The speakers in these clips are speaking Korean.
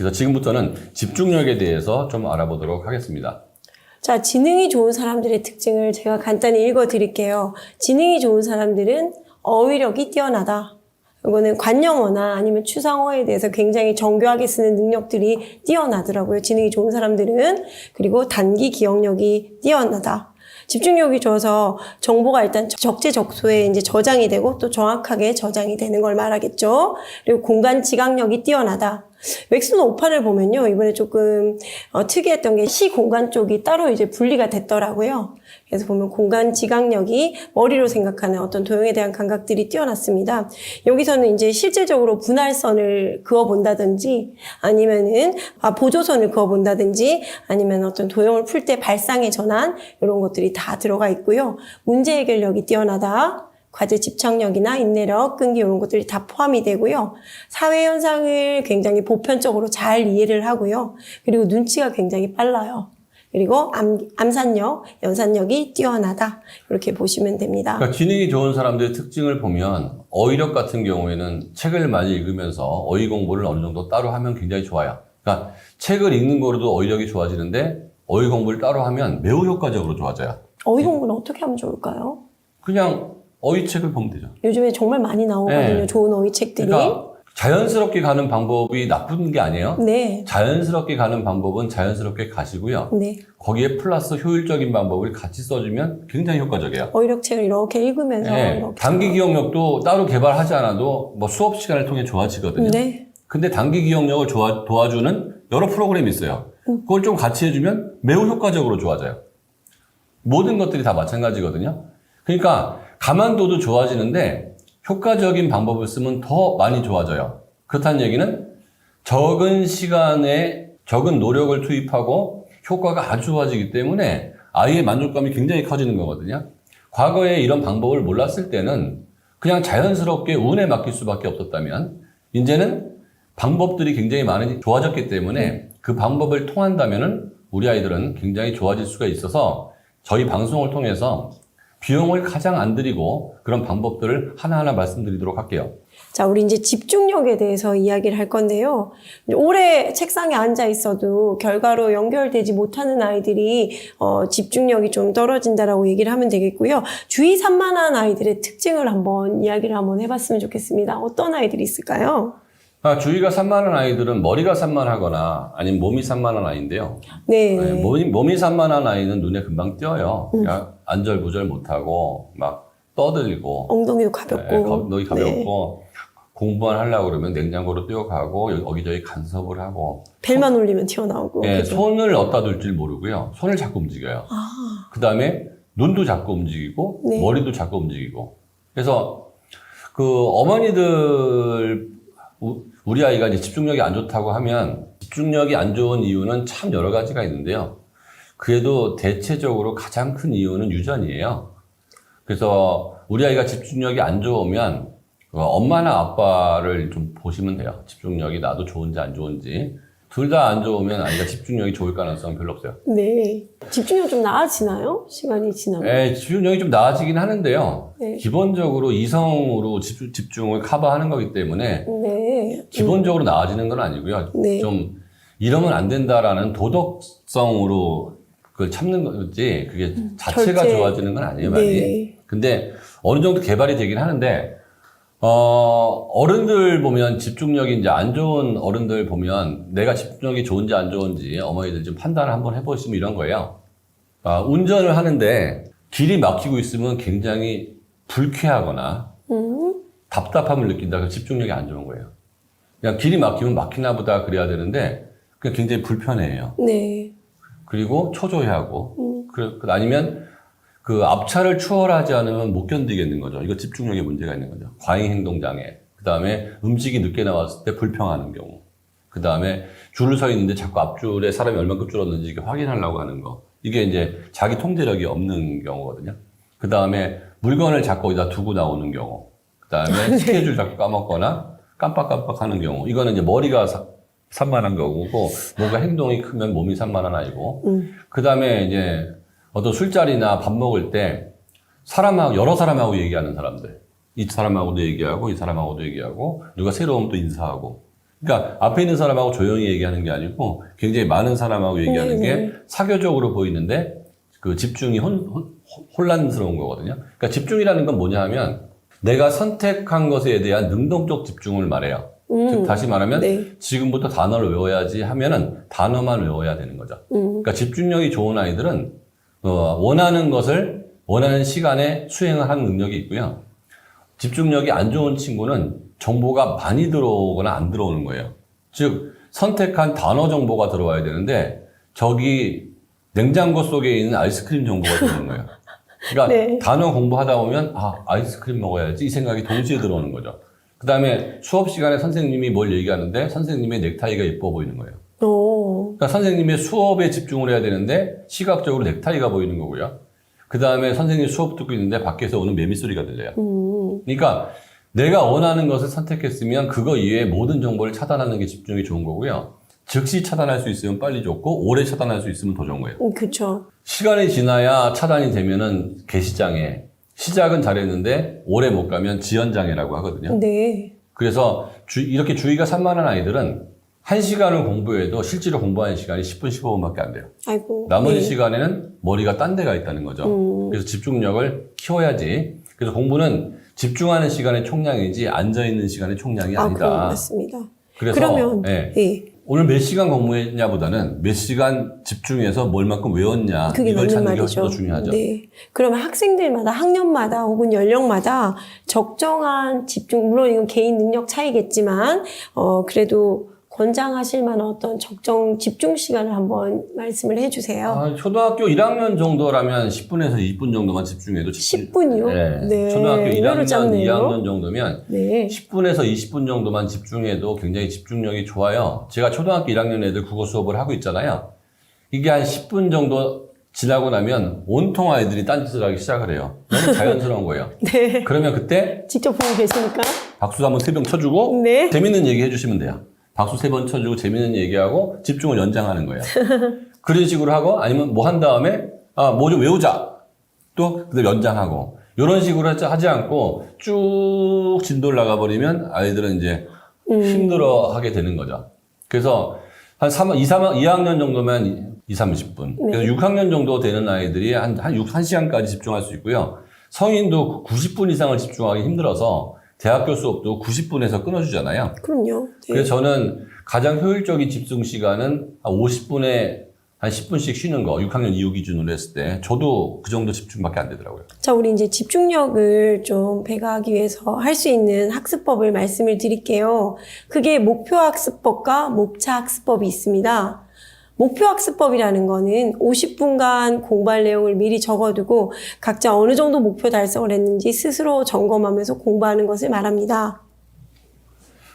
그래서 지금부터는 집중력에 대해서 좀 알아보도록 하겠습니다. 자, 지능이 좋은 사람들의 특징을 제가 간단히 읽어 드릴게요. 지능이 좋은 사람들은 어휘력이 뛰어나다. 이거는 관용어나 아니면 추상어에 대해서 굉장히 정교하게 쓰는 능력들이 뛰어나더라고요. 지능이 좋은 사람들은. 그리고 단기 기억력이 뛰어나다. 집중력이 좋아서 정보가 일단 적재적소에 이제 저장이 되고 또 정확하게 저장이 되는 걸 말하겠죠. 그리고 공간 지각력이 뛰어나다. 웩스노 5판을 보면요. 이번에 조금 어, 특이했던 게 시 공간 쪽이 따로 이제 분리가 됐더라고요. 그래서 보면 공간 지각력이 머리로 생각하는 어떤 도형에 대한 감각들이 뛰어났습니다. 여기서는 이제 실제적으로 분할선을 그어 본다든지 아니면은 아, 보조선을 그어 본다든지 아니면 어떤 도형을 풀 때 발상의 전환 이런 것들이 다 들어가 있고요. 문제 해결력이 뛰어나다. 과제 집착력이나 인내력, 끈기 이런 것들이 다 포함이 되고요. 사회 현상을 굉장히 보편적으로 잘 이해를 하고요. 그리고 눈치가 굉장히 빨라요. 그리고 암, 암산력, 연산력이 뛰어나다. 이렇게 보시면 됩니다. 그러니까 지능이 좋은 사람들의 특징을 보면 어휘력 같은 경우에는 책을 많이 읽으면서 어휘 공부를 어느 정도 따로 하면 굉장히 좋아요. 그러니까 책을 읽는 거로도 어휘력이 좋아지는데 어휘 공부를 따로 하면 매우 효과적으로 좋아져요. 어휘 공부는 어떻게 하면 좋을까요? 그냥 어휘 책을 보면 되죠. 요즘에 정말 많이 나오거든요. 네. 좋은 어휘 책들이. 그러니까 자연스럽게 가는 방법이 나쁜 게 아니에요. 네. 자연스럽게 가는 방법은 자연스럽게 가시고요. 네. 거기에 플러스 효율적인 방법을 같이 써주면 굉장히 효과적이에요. 어휘력 책을 이렇게 읽으면서 네, 이렇게 단기 기억력도 따로 개발하지 않아도 뭐 수업 시간을 통해 좋아지거든요. 네. 근데 단기 기억력을 도와, 도와주는 여러 프로그램이 있어요. 그걸 좀 같이 해주면 매우 효과적으로 좋아져요. 모든 것들이 다 마찬가지거든요. 그러니까 가만둬도 좋아지는데 효과적인 방법을 쓰면 더 많이 좋아져요. 그렇다는 얘기는 적은 시간에 적은 노력을 투입하고 효과가 아주 좋아지기 때문에 아이의 만족감이 굉장히 커지는 거거든요. 과거에 이런 방법을 몰랐을 때는 그냥 자연스럽게 운에 맡길 수밖에 없었다면 이제는 방법들이 굉장히 많이 좋아졌기 때문에 그 방법을 통한다면은 우리 아이들은 굉장히 좋아질 수가 있어서 저희 방송을 통해서 비용을 가장 안 들이고 그런 방법들을 하나하나 말씀드리도록 할게요. 자, 우리 이제 집중력에 대해서 이야기를 할 건데요. 오래 책상에 앉아 있어도 결과로 연결되지 못하는 아이들이 어, 집중력이 좀 떨어진다라고 얘기를 하면 되겠고요. 주의 산만한 아이들의 특징을 한번 이야기를 한번 해봤으면 좋겠습니다. 어떤 아이들이 있을까요? 아, 주의가 산만한 아이들은 머리가 산만하거나 아니면 몸이 산만한 아이인데요. 네. 네, 몸이, 몸이 산만한 아이는 눈에 금방 띄어요. 그냥 안절부절 못하고 막 떠들고 엉덩이도 가볍고. 네, 겁- 너희 네. 가볍고 공부만 하려고 그러면 냉장고로 뛰어가고 여기- 여기저기 간섭을 하고 벨만 울리면 튀어나오고. 네, 그죠? 손을 어디다 둘 줄 모르고요. 손을 자꾸 움직여요. 아, 그 다음에 눈도 자꾸 움직이고 네. 머리도 자꾸 움직이고 그래서 그 어머니들 우- 우리 아이가 이제 집중력이 안 좋다고 하면 집중력이 안 좋은 이유는 참 여러 가지가 있는데요. 그래도 대체적으로 가장 큰 이유는 유전이에요. 그래서 우리 아이가 집중력이 안 좋으면 그 엄마나 아빠를 좀 보시면 돼요. 집중력이 나도 좋은지 안 좋은지. 둘 다 안 좋으면 아이가 집중력이 좋을 가능성은 별로 없어요. 네. 집중력 좀 나아지나요? 시간이 지나면? 예, 집중력이 좀 나아지긴 하는데요. 네. 기본적으로 이성으로 집, 집중을 커버하는 거기 때문에 네. 기본적으로 나아지는 건 아니고요. 네. 좀 이러면 안 된다라는 도덕성으로 그걸 참는 거지 그게 자체가 음, 절제. 좋아지는 건 아니에요, 많이. 네. 근데 어느 정도 개발이 되긴 하는데 어, 어른들 보면 집중력이 이제 안 좋은 어른들 보면 내가 집중력이 좋은지 안 좋은지 어머니들 좀 판단을 한번 해보시면 이런 거예요. 아, 운전을 하는데 길이 막히고 있으면 굉장히 불쾌하거나 음. 답답함을 느낀다. 그 집중력이 안 좋은 거예요. 그냥 길이 막히면 막히나 보다 그래야 되는데 그냥 굉장히 불편해요. 네. 그리고 초조해하고 음. 그, 그 아니면 그 앞차를 추월하지 않으면 못 견디겠는 거죠. 이거 집중력에 문제가 있는 거죠. 과잉 행동 장애. 그 다음에 음식이 늦게 나왔을 때 불평하는 경우. 그 다음에 줄을 서 있는데 자꾸 앞줄에 사람이 얼마큼 줄었는지 이게 확인하려고 하는 거. 이게 이제 자기 통제력이 없는 경우거든요. 그 다음에 물건을 자꾸 어디다 두고 나오는 경우. 그 다음에 스케줄 자꾸 까먹거나 깜빡깜빡 하는 경우. 이거는 이제 머리가 사- 산만한 거고, 뭔가 행동이 크면 몸이 산만한 아이고. 음. 그 다음에 이제 어떤 술자리나 밥 먹을 때 사람하고, 여러 사람하고 얘기하는 사람들. 이 사람하고도 얘기하고, 이 사람하고도 얘기하고, 누가 새로 오면 또 인사하고. 그러니까 앞에 있는 사람하고 조용히 얘기하는 게 아니고 굉장히 많은 사람하고 얘기하는 네, 게 사교적으로 보이는데 그 집중이 혼, 혼, 혼란스러운 거거든요. 그러니까 집중이라는 건 뭐냐 하면 내가 선택한 것에 대한 능동적 집중을 말해요. 즉 다시 말하면 네. 지금부터 단어를 외워야지 하면은 단어만 외워야 되는 거죠. 음. 그러니까 집중력이 좋은 아이들은 어, 원하는 것을 원하는 시간에 수행을 하는 능력이 있고요. 집중력이 안 좋은 친구는 정보가 많이 들어오거나 안 들어오는 거예요. 즉 선택한 단어 정보가 들어와야 되는데 저기 냉장고 속에 있는 아이스크림 정보가 들어오는 거예요. 그러니까 네. 단어 공부하다 보면 아 아이스크림 먹어야지 이 생각이 동시에 들어오는 거죠. 그 다음에 수업 시간에 선생님이 뭘 얘기하는데 선생님의 넥타이가 예뻐 보이는 거예요. 오. 그러니까 선생님의 수업에 집중을 해야 되는데 시각적으로 넥타이가 보이는 거고요. 그 다음에 선생님 수업 듣고 있는데 밖에서 오는 매미 소리가 들려요. 음. 그러니까 내가 원하는 것을 선택했으면 그거 이외에 모든 정보를 차단하는 게 집중이 좋은 거고요. 즉시 차단할 수 있으면 빨리 좋고 오래 차단할 수 있으면 더 좋은 거예요. 음, 그쵸. 시간이 지나야 차단이 되면은 개시장애. 시작은 잘했는데 오래 못 가면 지연장애라고 하거든요. 네. 그래서 주- 이렇게 주의가 산만한 아이들은 한 시간을 공부해도 실제로 공부하는 시간이 10분, 15분밖에 안 돼요. 아이고. 나머지 네. 시간에는 머리가 딴 데가 있다는 거죠. 음. 그래서 집중력을 키워야지. 그래서 공부는 집중하는 시간의 총량이지 앉아 있는 시간의 총량이 아, 아니다. 맞습니다. 그래서 그러면 예, 예. 오늘 몇 시간 공부했냐보다는 몇 시간 집중해서 뭘만큼 외웠냐 그게 이걸 찾는 게 훨씬. 더 중요하죠. 네. 그러면 학생들마다 학년마다 혹은 연령마다 적정한 집중 물론 이건 개인 능력 차이겠지만 어 그래도 권장하실 만한 어떤 적정 집중 시간을 한번 말씀을 해주세요. 아, 초등학교 1학년 정도라면 10분에서 20분 정도만 집중해도 집중- 10분이요? 네. 네. 초등학교 의외로 1학년, 짧네요. 2학년 정도면 네. 10분에서 20분 정도만 집중해도 굉장히 집중력이 좋아요. 제가 초등학교 1학년 애들 국어 수업을 하고 있잖아요. 이게 한 10분 정도 지나고 나면 온통 아이들이 딴짓을 하기 시작을 해요. 너무 자연스러운 거예요. 네. 그러면 그때 직접 보고 계시니까. 박수 한번 세번 쳐주고 네. 재밌는 얘기 해주시면 돼요. 박수 세 번 쳐주고 재밌는 얘기하고 집중을 연장하는 거예요. 그런 식으로 하고 아니면 뭐 한 다음에 아 뭐 좀 외우자 또 그다음 연장하고 이런 식으로 하지, 않고 쭉 진도를 나가 버리면 아이들은 이제 힘들어 하게 되는 거죠. 그래서 한 3, 2, 3, 2학년 정도면 2, 30분. 그래서 6학년 정도 되는 아이들이 한, 한 6, 1시간까지 집중할 수 있고요. 성인도 90분 이상을 집중하기 힘들어서 대학교 수업도 90분에서 끊어주잖아요. 그럼요. 네. 그래서 저는 가장 효율적인 집중 시간은 한 50분에 한 10분씩 쉬는 거, 6학년 이후 기준으로 했을 때, 저도 그 정도 집중밖에 안 되더라고요. 자, 우리 이제 집중력을 좀 배가하기 위해서 할 수 있는 학습법을 말씀을 드릴게요. 그게 목표 학습법과 목차 학습법이 있습니다. 목표 학습법이라는 거는 50분간 공부할 내용을 미리 적어두고 각자 어느 정도 목표 달성을 했는지 스스로 점검하면서 공부하는 것을 말합니다.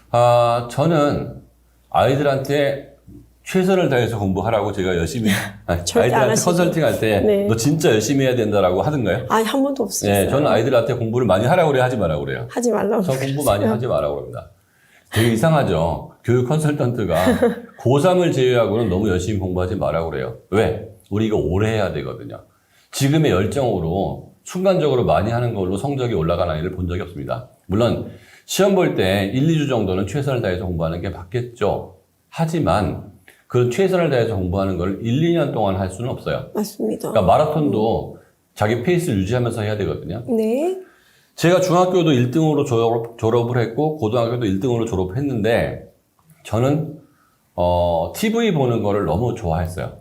아, 저는 아이들한테 최선을 다해서 공부하라고 제가 열심히, 아이들한테. 컨설팅 할 때, 네. 너 진짜 열심히 해야 된다라고 하던가요? 아니, 한 번도 없으셨어요. 네, 저는 아이들한테 공부를 많이 하라고 그래, 하지 말라고 그래요. 하지 말라고. 저 공부 많이 하지 말라고 그럽니다. 되게 이상하죠. 교육 컨설턴트가 고3을 제외하고는 너무 열심히 공부하지 말라고 그래요. 왜? 우리 이거 오래 해야 되거든요. 지금의 열정으로 순간적으로 많이 하는 걸로 성적이 올라가는 아이를 본 적이 없습니다. 물론 시험 볼 때 1, 2주 정도는 최선을 다해서 공부하는 게 맞겠죠. 하지만 그 최선을 다해서 공부하는 걸 1, 2년 동안 할 수는 없어요. 맞습니다. 그러니까 마라톤도 자기 페이스를 유지하면서 해야 되거든요. 네. 제가 중학교도 1등으로 졸업, 졸업을 했고 고등학교도 1등으로 졸업했는데 저는 어, TV 보는 거를 너무 좋아했어요.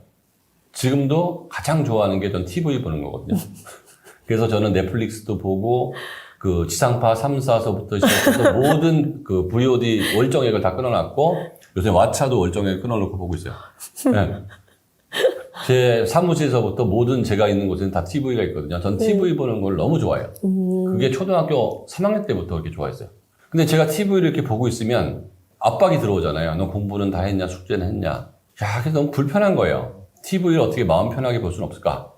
지금도 가장 좋아하는 게 전 TV 보는 거거든요. 그래서 저는 넷플릭스도 보고 그 지상파 3, 4서부터 시작해서 모든 그 VOD 월정액을 다 끊어놨고 요새 왓챠도 월정액 끊어놓고 보고 있어요. 네. 제 사무실에서부터 모든 제가 있는 곳에는 다 TV가 있거든요. 전 TV 보는 걸 너무 좋아해요. 그게 초등학교 3학년 때부터 그렇게 좋아했어요. 근데 제가 TV를 이렇게 보고 있으면 압박이 들어오잖아요. 너 공부는 다 했냐, 숙제는 했냐. 야, 그게 너무 불편한 거예요. TV를 어떻게 마음 편하게 볼 수는 없을까?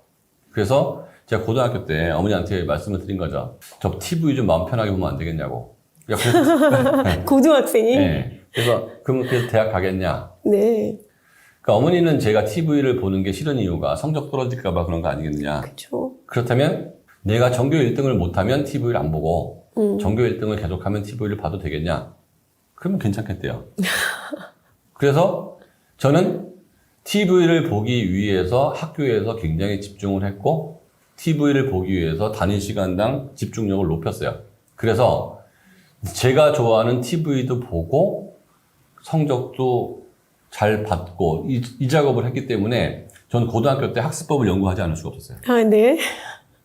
그래서 제가 고등학교 때 어머니한테 말씀을 드린 거죠. 저 TV 좀 마음 편하게 보면 안 되겠냐고. 야, 그래서, 고등학생이? 네. 그래서, 그럼 그래서 대학 가겠냐? 네. 그러니까 어머니는 제가 TV를 보는 게 싫은 이유가 성적 떨어질까봐 그런 거 아니겠느냐. 그렇죠. 그렇다면 내가 전교 1등을 못하면 TV를 안 보고 음. 전교 1등을 계속하면 TV를 봐도 되겠냐? 그러면 괜찮겠대요. 그래서 저는 TV를 보기 위해서 학교에서 굉장히 집중을 했고, TV를 보기 위해서 단위 시간당 집중력을 높였어요. 그래서 제가 좋아하는 TV도 보고, 성적도 잘 받고, 이, 이 작업을 했기 때문에 전 고등학교 때 학습법을 연구하지 않을 수가 없었어요. 아, 네.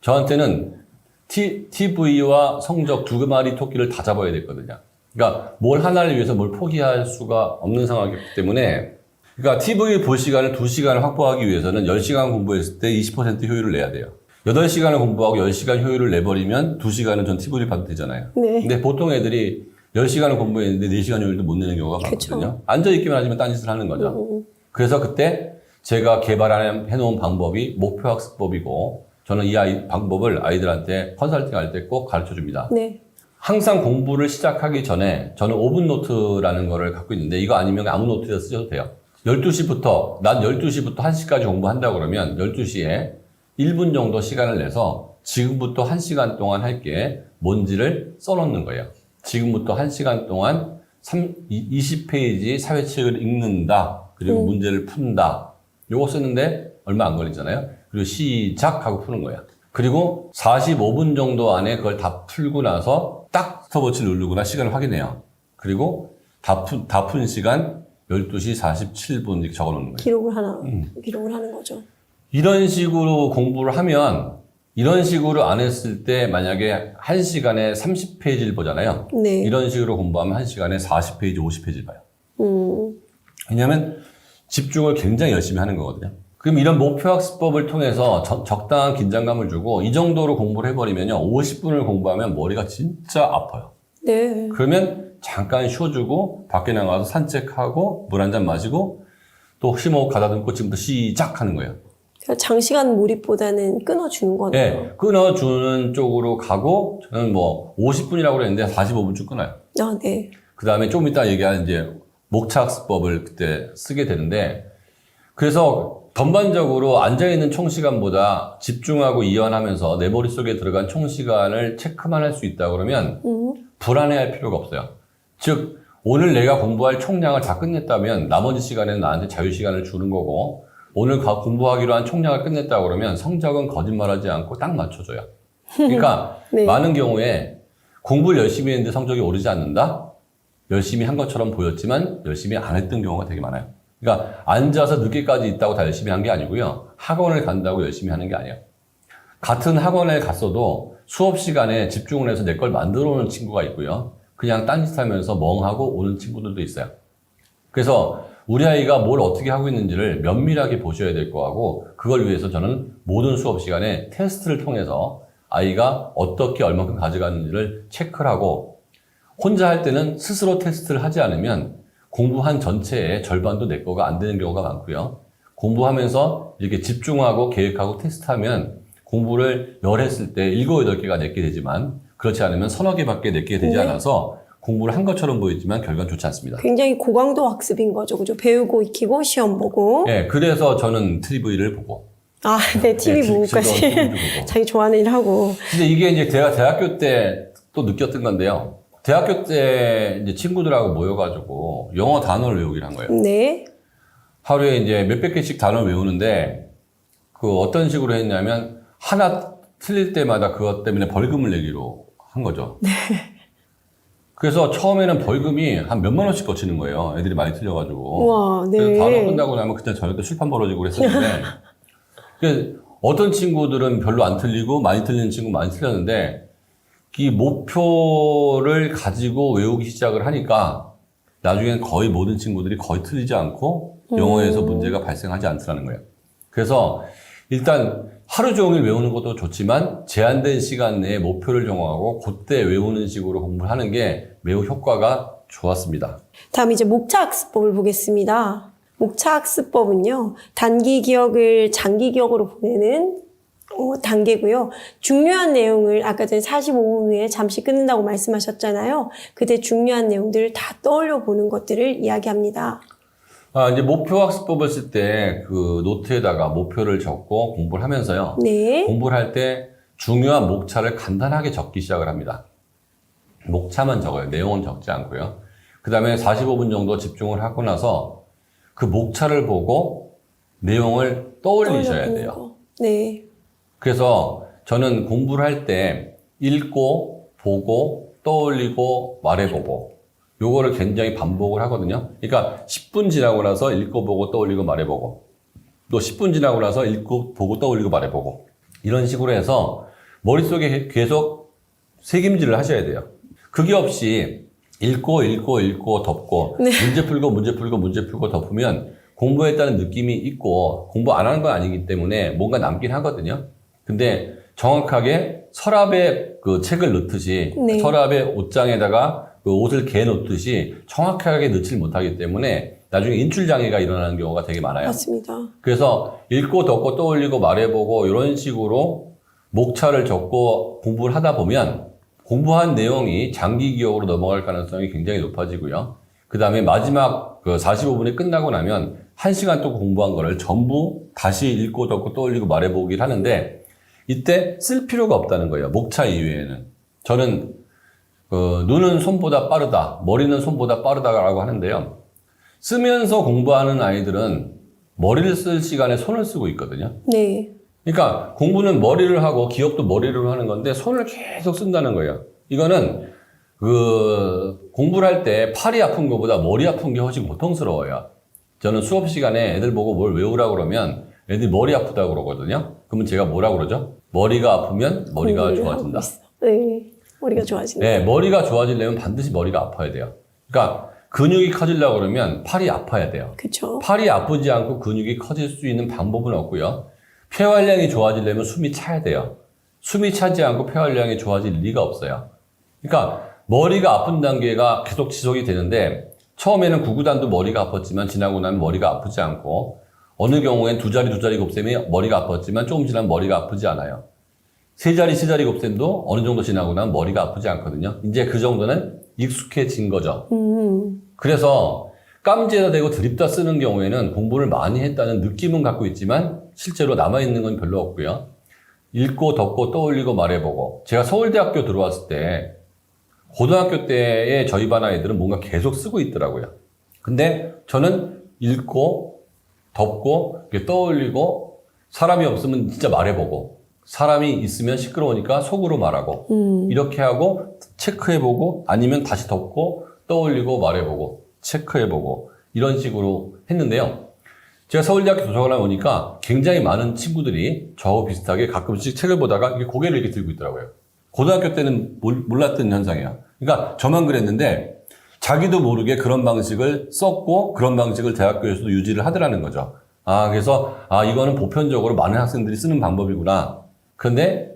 저한테는 T, TV와 성적 두 마리 토끼를 다 잡아야 됐거든요. 그러니까 뭘 하나를 위해서 뭘 포기할 수가 없는 상황이기 때문에 그러니까 TV 볼 시간을 2시간을 확보하기 위해서는 10시간 공부했을 때 20% 효율을 내야 돼요. 8시간을 공부하고 10시간 효율을 내버리면 2시간은 전 TV를 봐도 되잖아요. 네. 근데 보통 애들이 10시간을 공부했는데 4시간 효율도 못 내는 경우가 그쵸. 많거든요. 앉아있기만 하지만 딴짓을 하는 거죠. 그래서 그때 제가 개발해 놓은 방법이 목표 학습법이고 저는 이 아이 방법을 아이들한테 컨설팅 할 때 꼭 가르쳐 줍니다. 네. 항상 공부를 시작하기 전에 저는 5분 노트라는 거를 갖고 있는데 이거 아니면 아무 노트에다 쓰셔도 돼요. 12시부터 난 12시부터 1시까지 공부한다 그러면 12시에 1분 정도 시간을 내서 지금부터 1시간 동안 할 게 뭔지를 써놓는 거예요. 지금부터 1시간 동안 3, 20페이지 사회책을 읽는다. 그리고 문제를 푼다. 요거 쓰는데 얼마 안 걸리잖아요. 그리고 시작 하고 푸는 거야. 그리고 45분 정도 안에 그걸 다 풀고 나서 딱 스톱워치 누르거나 시간을 확인해요. 그리고 다 푼, 다 푼 시간 12시 47분 이렇게 적어 놓는 거예요. 기록을 하나, 음. 기록을 하는 거죠. 이런 식으로 공부를 하면 이런 식으로 안 했을 때 만약에 1시간에 30페이지를 보잖아요. 네. 이런 식으로 공부하면 1시간에 40페이지, 50페이지를 봐요. 음, 왜냐하면 집중을 굉장히 열심히 하는 거거든요. 그럼 이런 목표 학습법을 통해서 적- 적당한 긴장감을 주고 이 정도로 공부를 해버리면요. 50분을 공부하면 머리가 진짜 아파요. 네. 그러면 잠깐 쉬어주고 밖에 나가서 산책하고 물 한 잔 마시고 또 혹시 뭐 가다듬고 지금부터 시작하는 거예요. 그러니까 장시간 몰입보다는 끊어주는 거네요. 예, 끊어주는 쪽으로 가고 저는 뭐 50분이라고 그랬는데 45분쯤 끊어요. 아, 네. 그 다음에 좀 이따 얘기할 이제 목차학습법을 그때 쓰게 되는데 그래서 전반적으로 앉아있는 총 시간보다 집중하고 이완하면서 내 머릿속에 들어간 총 시간을 체크만 할 수 있다 그러면 음, 불안해할 필요가 없어요. 즉 오늘 내가 공부할 총량을 다 끝냈다면 나머지 시간에는 나한테 자유 시간을 주는 거고 오늘 가- 공부하기로 한 총량을 끝냈다 그러면 성적은 거짓말하지 않고 딱 맞춰줘요. 그러니까 네. 많은 경우에 공부를 열심히 했는데 성적이 오르지 않는다? 열심히 한 것처럼 보였지만 열심히 안 했던 경우가 되게 많아요. 그러니까 앉아서 늦게까지 있다고 다 열심히 한 게 아니고요. 학원을 간다고 열심히 하는 게 아니에요. 같은 학원에 갔어도 수업 시간에 집중을 해서 내 걸 만들어 오는 친구가 있고요. 그냥 딴짓 하면서 멍하고 오는 친구들도 있어요. 그래서 우리 아이가 뭘 어떻게 하고 있는지를 면밀하게 보셔야 될 거하고 그걸 위해서 저는 모든 수업 시간에 테스트를 통해서 아이가 어떻게 얼마큼 가져갔는지를 체크를 하고 혼자 할 때는 스스로 테스트를 하지 않으면 공부한 전체의 절반도 내 거가 안 되는 경우가 많고요. 공부하면서 이렇게 집중하고 계획하고 테스트하면 공부를 열 했을 때 일곱 여덟 개가 내게 되지만 그렇지 않으면 서너 개밖에 내게 되지 네. 않아서 공부를 한 것처럼 보이지만 결과는 좋지 않습니다. 굉장히 고강도 학습인 거죠. 그죠? 배우고 익히고 시험 보고. 예, 그래서 저는 TV를 보고. 아, 네. TV 예, 즐- 보고까지. 보고. 자기 좋아하는 일 하고. 근데 이게 이제 제가 대학교 때 또 느꼈던 건데요. 대학교 때 이제 친구들하고 모여가지고 영어 단어를 외우기를 한 거예요. 네. 하루에 이제 몇백 개씩 단어를 외우는데 그 어떤 식으로 했냐면 하나 틀릴 때마다 그것 때문에 벌금을 내기로 한 거죠. 그래서 처음에는 벌금이 한 몇만 원씩 거치는 거예요. 애들이 많이 틀려가지고. 우와, 네. 그래서 단어 끝나고 나면 그때 저녁 때 술판 벌어지고 그랬었는데 그 어떤 친구들은 별로 안 틀리고 많이 틀리는 친구 많이 틀렸는데 이 목표를 가지고 외우기 시작을 하니까 나중엔 거의 모든 친구들이 거의 틀리지 않고 영어에서 문제가 발생하지 않더라는 거예요. 그래서 일단 하루 종일 외우는 것도 좋지만 제한된 시간 내에 목표를 정하고 그때 외우는 식으로 공부를 하는 게 매우 효과가 좋았습니다. 다음 이제 목차 학습법을 보겠습니다. 목차 학습법은요, 단기 기억을 장기 기억으로 보내는 어, 단계고요. 중요한 내용을 아까 전에 45분 후에 잠시 끊는다고 말씀하셨잖아요. 그때 중요한 내용들을 다 떠올려 보는 것들을 이야기합니다. 아, 이제 목표 학습법을 쓸 때 그 노트에다가 목표를 적고 공부를 하면서요. 네. 공부를 할 때 중요한 목차를 간단하게 적기 시작을 합니다. 목차만 적어요. 내용은 적지 않고요. 그 다음에 45분 정도 집중을 하고 나서 그 목차를 보고 내용을 떠올리셔야 돼요. 거. 네. 그래서 저는 공부를 할 때 읽고 보고 떠올리고 말해보고 요거를 굉장히 반복을 하거든요. 그러니까 10분 지나고 나서 읽고 보고 떠올리고 말해보고 또 10분 지나고 나서 읽고 보고 떠올리고 말해보고 이런 식으로 해서 머릿속에 계속 새김질을 하셔야 돼요. 그게 없이 읽고 읽고 읽고 덮고 네. 문제 풀고 문제 풀고 문제 풀고 덮으면 공부했다는 느낌이 있고 공부 안 하는 건 아니기 때문에 뭔가 남긴 하거든요. 근데 정확하게 서랍에 그 책을 넣듯이 네. 서랍에 옷장에다가 그 옷을 개 놓듯이 정확하게 넣질 못하기 때문에 나중에 인출 장애가 일어나는 경우가 되게 많아요. 맞습니다. 그래서 읽고 덮고 떠올리고 말해보고 이런 식으로 목차를 적고 공부를 하다 보면 공부한 내용이 장기 기억으로 넘어갈 가능성이 굉장히 높아지고요. 그 다음에 마지막 그 45분이 끝나고 나면 1시간 동안 공부한 거를 전부 다시 읽고 덮고 떠올리고 말해보기를 하는데 이때 쓸 필요가 없다는 거예요. 목차 이외에는. 저는 그 눈은 손보다 빠르다, 머리는 손보다 빠르다라고 하는데요. 쓰면서 공부하는 아이들은 머리를 쓸 시간에 손을 쓰고 있거든요. 네. 그러니까 공부는 머리를 하고 기억도 머리로 하는 건데 손을 계속 쓴다는 거예요. 이거는 그 공부를 할 때 팔이 아픈 것보다 머리 아픈 게 훨씬 고통스러워요. 저는 수업 시간에 애들 보고 뭘 외우라고 그러면 애들이 머리 아프다고 그러거든요. 그러면 제가 뭐라고 그러죠? 머리가 아프면 머리가 공부를 좋아진다. 하고 있어. 네. 머리가 좋아진다. 네, 머리가 좋아지려면 반드시 머리가 아파야 돼요. 그러니까 근육이 커지려고 그러면 팔이 아파야 돼요. 그쵸. 팔이 아프지 않고 근육이 커질 수 있는 방법은 없고요. 폐활량이 좋아지려면 숨이 차야 돼요. 숨이 차지 않고 폐활량이 좋아질 리가 없어요. 그러니까 머리가 아픈 단계가 계속 지속이 되는데 처음에는 구구단도 머리가 아팠지만 지나고 나면 머리가 아프지 않고 어느 경우엔 두 자리 두 자리 곱셈이 머리가 아팠지만 조금 지나면 머리가 아프지 않아요. 세 자리 세 자리 곱셈도 어느 정도 지나고 나면 머리가 아프지 않거든요. 이제 그 정도는 익숙해진 거죠. 음. 그래서 깜지에다 대고 드립다 쓰는 경우에는 공부를 많이 했다는 느낌은 갖고 있지만 실제로 남아있는 건 별로 없고요. 읽고 덮고 떠올리고 말해보고 제가 서울대학교 들어왔을 때 고등학교 때의 저희 반 아이들은 뭔가 계속 쓰고 있더라고요. 근데 저는 읽고 이렇게 떠올리고 사람이 없으면 진짜 말해보고 사람이 있으면 시끄러우니까 속으로 말하고 음. 이렇게 하고 체크해보고 아니면 다시 덮고 떠올리고 말해보고 체크해보고 이런 식으로 했는데요. 제가 서울대학교 도서관에 오니까 굉장히 많은 친구들이 저하고 비슷하게 가끔씩 책을 보다가 고개를 이렇게 들고 있더라고요. 고등학교 때는 몰- 몰랐던 현상이에요. 그러니까 저만 그랬는데 자기도 모르게 그런 방식을 썼고 그런 방식을 대학교에서도 유지를 하더라는 거죠. 아, 그래서 아, 이거는 보편적으로 많은 학생들이 쓰는 방법이구나. 그런데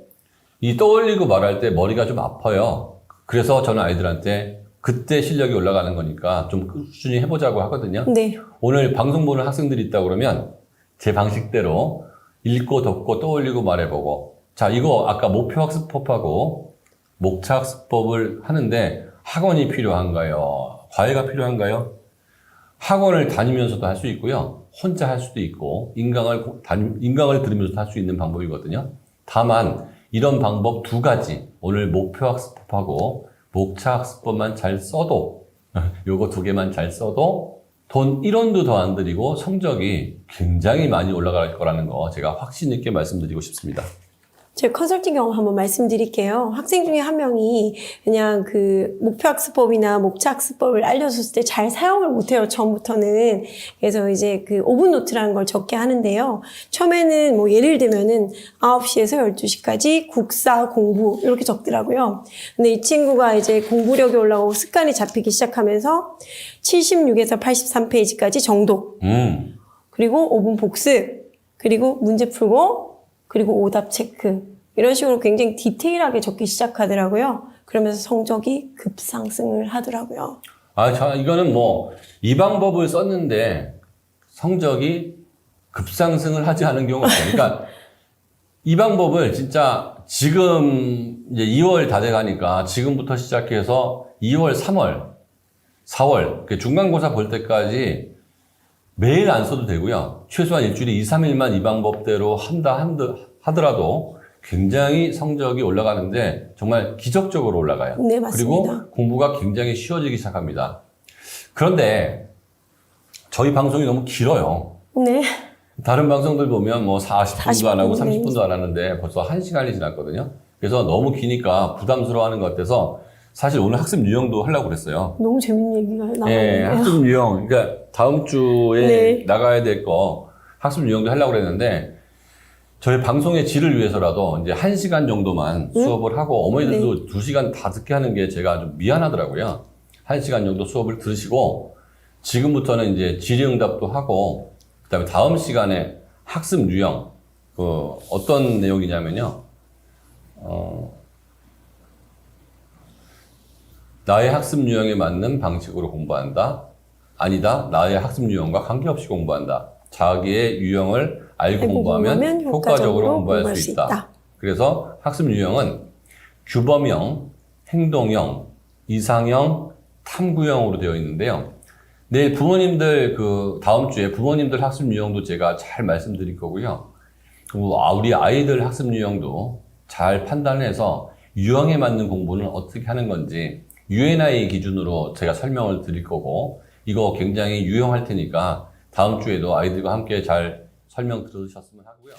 이 떠올리고 말할 때 머리가 좀 아파요. 그래서 저는 아이들한테 그때 실력이 올라가는 거니까 좀 꾸준히 해보자고 하거든요. 네. 오늘 방송 보는 학생들이 있다 그러면 제 방식대로 읽고 덮고 떠올리고 말해보고 자 이거 아까 목표 학습법하고 목차 학습법을 하는데 학원이 필요한가요? 과외가 필요한가요? 학원을 다니면서도 할 수 있고요. 혼자 할 수도 있고 인강을 인강을 들으면서도 할 수 있는 방법이거든요. 다만 이런 방법 두 가지 오늘 목표 학습법하고 목차 학습법만 잘 써도 요거 두 개만 잘 써도 돈 1원도 더 안 들이고 성적이 굉장히 많이 올라갈 거라는 거 제가 확신 있게 말씀드리고 싶습니다. 제 컨설팅 경험 한번 말씀드릴게요. 학생 중에 한 명이 그냥 그 목표학습법이나 목차학습법을 알려줬을 때 잘 사용을 못해요, 처음부터는. 그래서 이제 그 5분 노트라는 걸 적게 하는데요. 처음에는 뭐 예를 들면은 9시에서 12시까지 국사 공부 이렇게 적더라고요. 근데 이 친구가 이제 공부력이 올라가고 습관이 잡히기 시작하면서 76에서 83페이지까지 정독, 음, 그리고 5분 복습, 그리고 문제 풀고, 그리고 오답 체크. 이런 식으로 굉장히 디테일하게 적기 시작하더라고요. 그러면서 성적이 급상승을 하더라고요. 아, 자, 이거는 뭐, 이 방법을 썼는데 성적이 급상승을 하지 않은 경우가 없어요. 그러니까 이 방법을 진짜 지금 이제 2월 다 돼가니까 지금부터 시작해서 2월, 3월, 4월, 그 중간고사 볼 때까지 매일 안 써도 되고요. 최소한 일주일에 2, 3일만 이 방법대로 한다 하더라도 굉장히 성적이 올라가는데 정말 기적적으로 올라가요. 네, 맞습니다. 그리고 공부가 굉장히 쉬워지기 시작합니다. 그런데 저희 방송이 너무 길어요. 네. 다른 방송들 보면 뭐 40분도 안 하고 40분, 네. 30분도 안 하는데 벌써 1시간이 지났거든요. 그래서 너무 기니까 부담스러워 하는 것 같아서 사실 오늘 학습 유형도 하려고 그랬어요. 너무 재밌는 얘기가 예, 나왔네요. 학습 유형. 그러니까 다음 주에 네. 나가야 될 거 학습 유형도 하려고 그랬는데 저희 방송의 질을 위해서라도 이제 1시간 정도만 수업을 하고 어머니들도 두 2시간 다 듣게 하는 게 제가 좀 미안하더라고요. 1시간 정도 수업을 들으시고 지금부터는 이제 질의응답도 하고 그다음에 다음 시간에 학습 유형 그 어떤 내용이냐면요. 어, 나의 학습 유형에 맞는 방식으로 공부한다. 아니다. 나의 학습 유형과 관계없이 공부한다. 자기의 유형을 알고, 알고 공부하면, 효과적으로 효과적으로 공부할 수 있다. 그래서 학습 유형은 규범형, 행동형, 이상형, 탐구형으로 되어 있는데요. 내일 부모님들 그 다음 주에 부모님들 학습 유형도 제가 잘 말씀드릴 거고요. 그리고 아, 우리 아이들 학습 유형도 잘 판단해서 유형에 맞는 공부는 어떻게 하는 건지 UNI 기준으로 제가 설명을 드릴 거고 이거 굉장히 유용할 테니까 다음 주에도 아이들과 함께 잘 설명 들으셨으면 하고요.